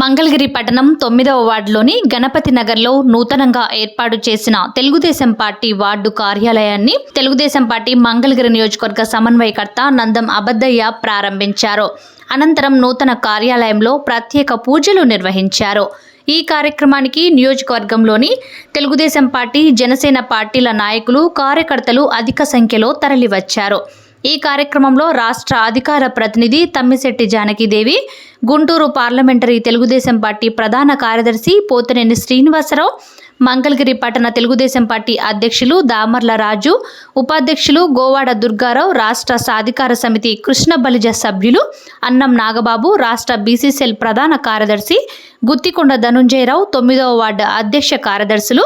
మంగళగిరి పట్టణం తొమ్మిదవ వార్డులోని గణపతి నగర్లో నూతనంగా ఏర్పాటు చేసిన తెలుగుదేశం పార్టీ వార్డు కార్యాలయాన్ని తెలుగుదేశం పార్టీ మంగళగిరి నియోజకవర్గ సమన్వయకర్త నందం అబద్దయ్య ప్రారంభించారు. అనంతరం నూతన కార్యాలయంలో ప్రత్యేక పూజలు నిర్వహించారు. ఈ కార్యక్రమానికి నియోజకవర్గంలోని తెలుగుదేశం పార్టీ జనసేన పార్టీల నాయకులు కార్యకర్తలు అధిక సంఖ్యలో తరలివచ్చారు. ఈ కార్యక్రమంలో రాష్ట్ర అధికార ప్రతినిధి తమ్మిశెట్టి జానకిదేవి గుంటూరు పార్లమెంటరీ తెలుగుదేశం పార్టీ ప్రధాన కార్యదర్శి పోతినేని శ్రీనివాసరావు మంగళగిరి పట్టణ తెలుగుదేశం పార్టీ అధ్యక్షులు దామర్ల రాజు ఉపాధ్యక్షులు గోవాడ దుర్గారావు రాష్ట్ర సాధికార సమితి కృష్ణ బలిజ సభ్యులు అన్నం నాగబాబు రాష్ట్ర బీసీసీఎల్ ప్రధాన కార్యదర్శి గుత్తికొండ ధనుంజయరావు తొమ్మిదవ వార్డు అధ్యక్ష కార్యదర్శులు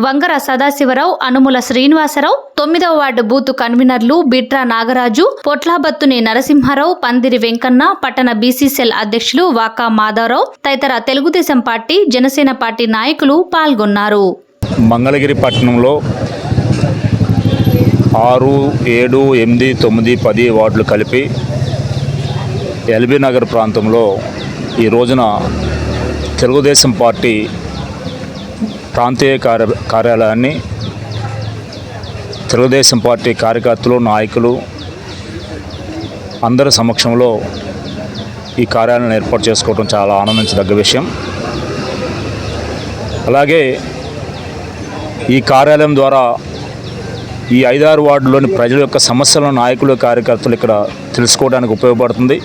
వంగర సదాశివరావు అనుముల శ్రీనివాసరావు తొమ్మిదవ వార్డు బూతు కన్వీనర్లు బిట్రా నాగరాజు పొట్లాబత్తుని నరసింహారావు పందిరి వెంకన్న పట్టణ బీసీసీఎల్ అధ్యక్షులు వాకా మాధవరావు తదితర తెలుగుదేశం పార్టీ జనసేన పార్టీ నాయకులు పాల్గొన్నారు. మంగళగిరి పట్టణంలో ఆరు ఏడు ఎనిమిది తొమ్మిది పది వార్డులు కలిపి ఎల్బీ నగర్ ప్రాంతంలో ఈ రోజున తెలుగుదేశం పార్టీ ప్రాంతీయ కార్య కార్యాలయాన్ని తెలుగుదేశం పార్టీ కార్యకర్తలు నాయకులు అందరి సమక్షంలో ఈ కార్యాలయాన్ని ఏర్పాటు చేసుకోవడం చాలా ఆనందించదగ్గ విషయం. అలాగే ఈ కార్యాలయం ద్వారా ఈ ఐదారు వార్డులోని ప్రజల యొక్క సమస్యలను నాయకులు కార్యకర్తలు ఇక్కడ తెలుసుకోవడానికి ఉపయోగపడుతుంది.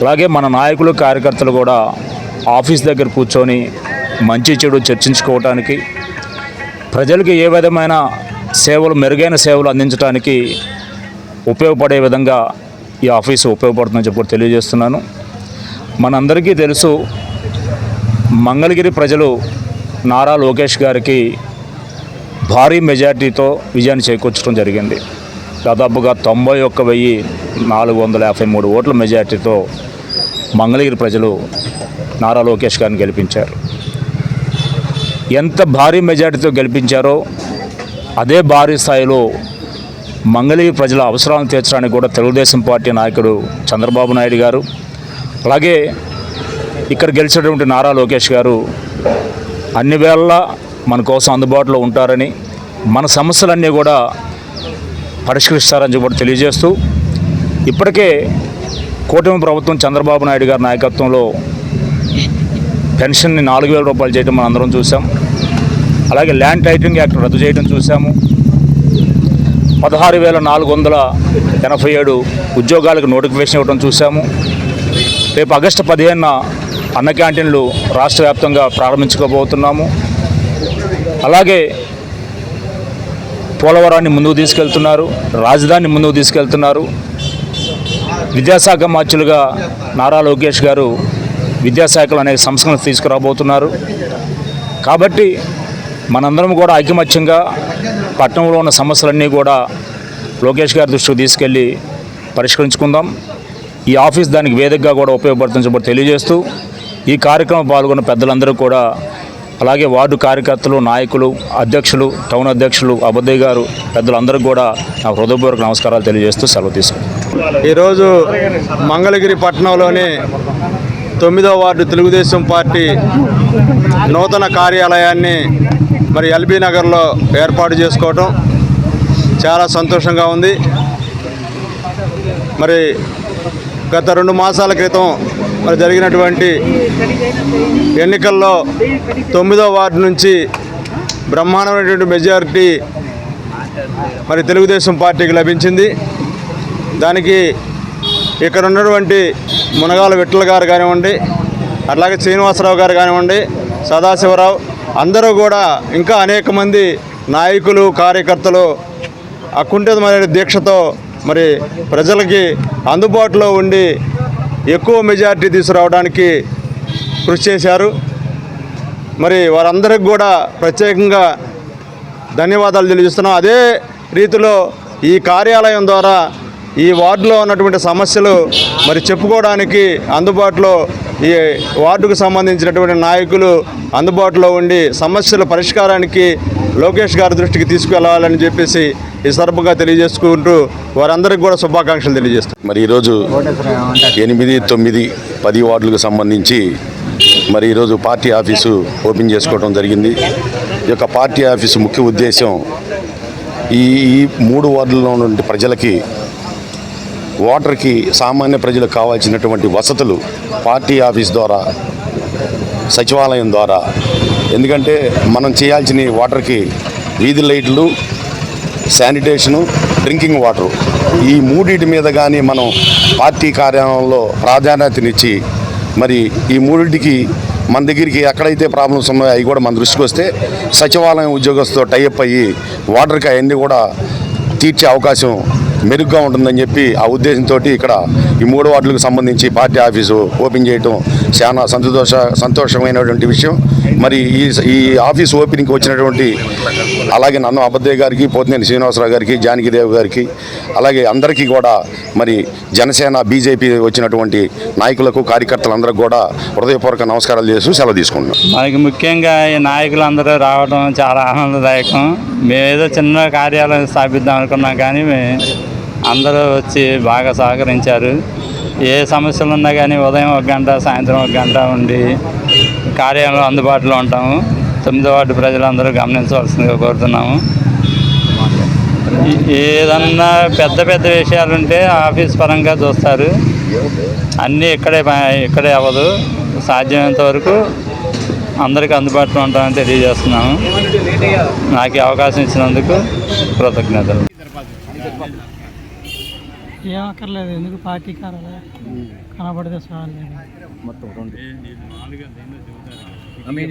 అలాగే మన నాయకులు కార్యకర్తలు కూడా ఆఫీస్ దగ్గర కూర్చొని మంచి చెడు చర్చించుకోవటానికి ప్రజలకు ఏ విధమైన సేవలు మెరుగైన సేవలు అందించడానికి ఉపయోగపడే విధంగా ఈ ఆఫీసు ఉపయోగపడుతుందని చెప్పి తెలియజేస్తున్నాను. మనందరికీ తెలుసు మంగళగిరి ప్రజలు నారా లోకేష్ గారికి భారీ మెజార్టీతో విజయాన్ని చేకూర్చడం జరిగింది. దాదాపుగా తొంభై ఒక్క వెయ్యి నాలుగు వందల యాభై మూడు ఓట్ల మెజార్టీతో మంగళగిరి ప్రజలు నారా లోకేష్ గారిని గెలిపించారు. ఎంత భారీ మెజార్టీతో గెలిపించారో అదే భారీ స్థాయిలో మంగళగిరి ప్రజల అవసరాలను తీర్చడానికి కూడా తెలుగుదేశం పార్టీ నాయకుడు చంద్రబాబు నాయుడు గారు అలాగే ఇక్కడ గెలిచినటువంటి నారా లోకేష్ గారు అన్ని వేళ మన కోసం అందుబాటులో ఉంటారని మన సమస్యలన్నీ కూడా పరిష్కరిస్తారని చెప్పి కూడా తెలియజేస్తూ ఇప్పటికే కూటమి ప్రభుత్వం చంద్రబాబు నాయుడు గారి నాయకత్వంలో పెన్షన్ని నాలుగు వేల రూపాయలు చేయడం మనం అందరం చూసాం. అలాగే ల్యాండ్ టైటింగ్ యాక్ట్ రద్దు చేయడం చూసాము. పదహారు వేల నాలుగు వందల ఎనభై ఏడు ఉద్యోగాలకు నోటిఫికేషన్ ఇవ్వడం చూసాము. రేపు ఆగస్టు పదిహేనున అన్న క్యాంటీన్లు రాష్ట్ర వ్యాప్తంగా ప్రారంభించుకోబోతున్నాము. అలాగే పోలవరాన్ని ముందుకు తీసుకెళ్తున్నారు రాజధాని ముందుకు తీసుకెళ్తున్నారు. విద్యాశాఖ మార్చులుగా నారా లోకేష్ గారు విద్యాశాఖలో అనేక సంస్కరణలు తీసుకురాబోతున్నారు. కాబట్టి మనందరం కూడా ఐకమత్యంగా పట్టణంలో ఉన్న సమస్యలన్నీ కూడా లోకేష్ గారి దృష్టికి తీసుకెళ్ళి పరిష్కరించుకుందాం. ఈ ఆఫీస్ దానికి వేదికగా కూడా ఉపయోగపడుతుందని తెలియజేస్తూ ఈ కార్యక్రమం పాల్గొన్న పెద్దలందరూ కూడా అలాగే వార్డు కార్యకర్తలు నాయకులు అధ్యక్షులు టౌన్ అధ్యక్షులు అబద్దయ్య గారు పెద్దలందరికీ కూడా నా హృదయపూర్వక నమస్కారాలు తెలియజేస్తూ సెలవు తీసుకుంటాను ఈరోజు మంగళగిరి పట్టణంలోని తొమ్మిదో వార్డు తెలుగుదేశం పార్టీ నూతన కార్యాలయాన్ని మరి ఎల్బీ నగర్లో ఏర్పాటు చేసుకోవటం చాలా సంతోషంగా ఉంది. మరి గత రెండు మాసాల క్రితం మరి జరిగినటువంటి ఎన్నికల్లో తొమ్మిదో వార్డు నుంచి బ్రహ్మాండమైనటువంటి మెజారిటీ మరి తెలుగుదేశం పార్టీకి లభించింది. దానికి ఇక్కడ ఉన్నటువంటి మునగాల విఠల గారు కానివ్వండి అట్లాగే శ్రీనివాసరావు గారు కానివ్వండి సదాశివరావు అందరూ కూడా ఇంకా అనేక మంది నాయకులు కార్యకర్తలు అకుంఠితమైన దీక్షతో మరి ప్రజలకి అందుబాటులో ఉండి ఎక్కువ మెజారిటీ తీసుకురావడానికి కృషి చేశారు. మరి వారందరికి కూడా ప్రత్యేకంగా ధన్యవాదాలు తెలియజేస్తున్నాం. అదే రీతిలో ఈ కార్యాలయం ద్వారా ఈ వార్డులో ఉన్నటువంటి సమస్యలు మరి చెప్పుకోవడానికి అందుబాటులో ఈ వార్డుకు సంబంధించినటువంటి నాయకులు అందుబాటులో ఉండి సమస్యల పరిష్కారానికి లోకేష్ గారి దృష్టికి తీసుకువెళ్ళాలని చెప్పేసి ఈ సందర్భంగా తెలియజేసుకుంటూ వారందరికీ కూడా శుభాకాంక్షలు తెలియజేస్తాం. మరి ఈరోజు ఎనిమిది తొమ్మిది పది వార్డులకు సంబంధించి మరి ఈరోజు పార్టీ ఆఫీసు ఓపెన్ చేసుకోవడం జరిగింది. ఈ యొక్క పార్టీ ఆఫీసు ముఖ్య ఉద్దేశం ఈ మూడు వార్డుల్లో ఉన్నటువంటి ప్రజలకి వాటర్కి సామాన్య ప్రజలకు కావాల్సినటువంటి వసతులు పార్టీ ఆఫీస్ ద్వారా సచివాలయం ద్వారా. ఎందుకంటే మనం చేయాల్సిన వాటర్కి వీధి లైట్లు శానిటేషను డ్రింకింగ్ వాటర్. ఈ మూడింటి మీద కానీ మనం పార్టీ కార్యాలయంలో ప్రాధాన్యతనిచ్చి మరి ఈ మూడింటికి మన దగ్గరికి ఎక్కడైతే ప్రాబ్లమ్స్ ఉన్నాయో అవి కూడా మన దృష్టికి వస్తే సచివాలయం ఉద్యోగస్తుతో టైఅప్ అయ్యి వాటర్కి అవన్నీ కూడా తీర్చే అవకాశం మెరుగ్గా ఉంటుందని చెప్పి ఆ ఉద్దేశంతో ఇక్కడ ఈ మూడు వార్డులకు సంబంధించి పార్టీ ఆఫీసు ఓపెన్ చేయటం చాలా సంతోష సంతోషమైనటువంటి విషయం. మరి ఈ ఈ ఆఫీస్ ఓపెనింగ్కి వచ్చినటువంటి అలాగే నన్ను అబద్దయ్య గారికి పోతినేని శ్రీనివాసరావు గారికి జానకిదేవి గారికి అలాగే అందరికీ కూడా మరి జనసేన బీజేపీ వచ్చినటువంటి నాయకులకు కార్యకర్తలందరికీ కూడా హృదయపూర్వక నమస్కారాలు చేస్తూ సెలవు తీసుకుంటున్నాం మనకి ముఖ్యంగా ఈ నాయకులందరూ రావడం చాలా ఆనందదాయకం. మేమేదో చిన్న కార్యాలయం స్థాపిద్దాం అనుకున్నాం కానీ అందరూ వచ్చి బాగా సహకరించారు. ఏ సమస్యలు ఉన్నా కానీ ఉదయం ఒక గంట సాయంత్రం ఒక గంట ఉండి కార్యాలయంలో అందుబాటులో ఉంటాము. తొమ్మిదో వార్డు ప్రజలందరూ గమనించవలసిందిగా కోరుతున్నాము. ఏదన్నా పెద్ద పెద్ద విషయాలు ఉంటే ఆఫీస్ పరంగా చూస్తారు. అన్నీ ఇక్కడే ఇక్కడే అవ్వదు. సాధ్యమైనంత వరకు అందరికీ అందుబాటులో ఉంటామని తెలియజేస్తున్నాము. నాకు అవకాశం ఇచ్చినందుకు కృతజ్ఞతలు. ఏం అక్కర్లేదు ఎందుకు పార్టీ కార్యాలయం కనబడితే చాలు. మేము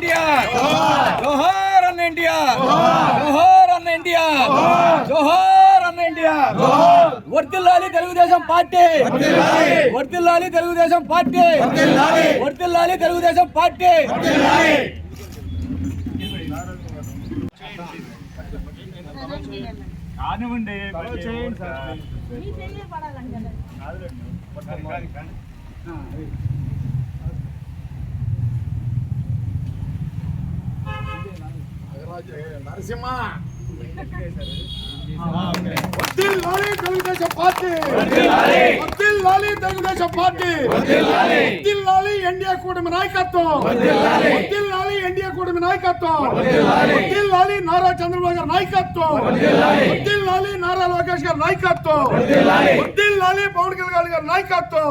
ఇండియా. జోహార్ అన్న ఇండియా. జోహార్ అన్న ఇండియా. జోహార్ అన్న ఇండియా. వర్తిల్లాలి తెలుగుదేశం పార్టీ. వర్తిల్లాలి తెలుగుదేశం పార్టీ. వర్తిల్లాలి తెలుగుదేశం పార్టీ. వర్తిల్లాలి తెలుగుదేశం పార్టీ వర్తిల్లాలి తెలుగుదేశం పార్టీ వర్తిల్లాలి ఎన్డీఏ కూటమి నాయకత్వం వర్తిల్లాలి ఎన్డీఏ కూటమి నాయకత్వం వర్తిల్లాలి నారా చంద్రబాబు గారి నాయకత్వం వర్తిల్లాలి నారా లోకేష్ గారి నాయకత్వం వర్తిల్లాలి పవన్ కళ్యాణ్ గారి నాయకత్వం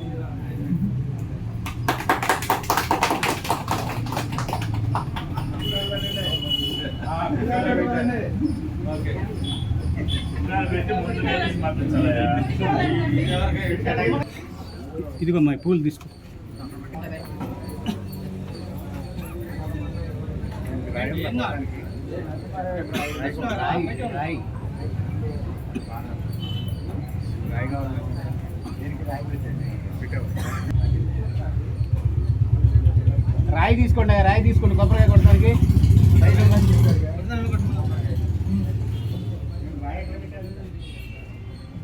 మా పూలు తీసుకో. రాయి తీసుకోండి రాయి తీసుకోండి కొబ్బరికాయ కొట్టడానికి.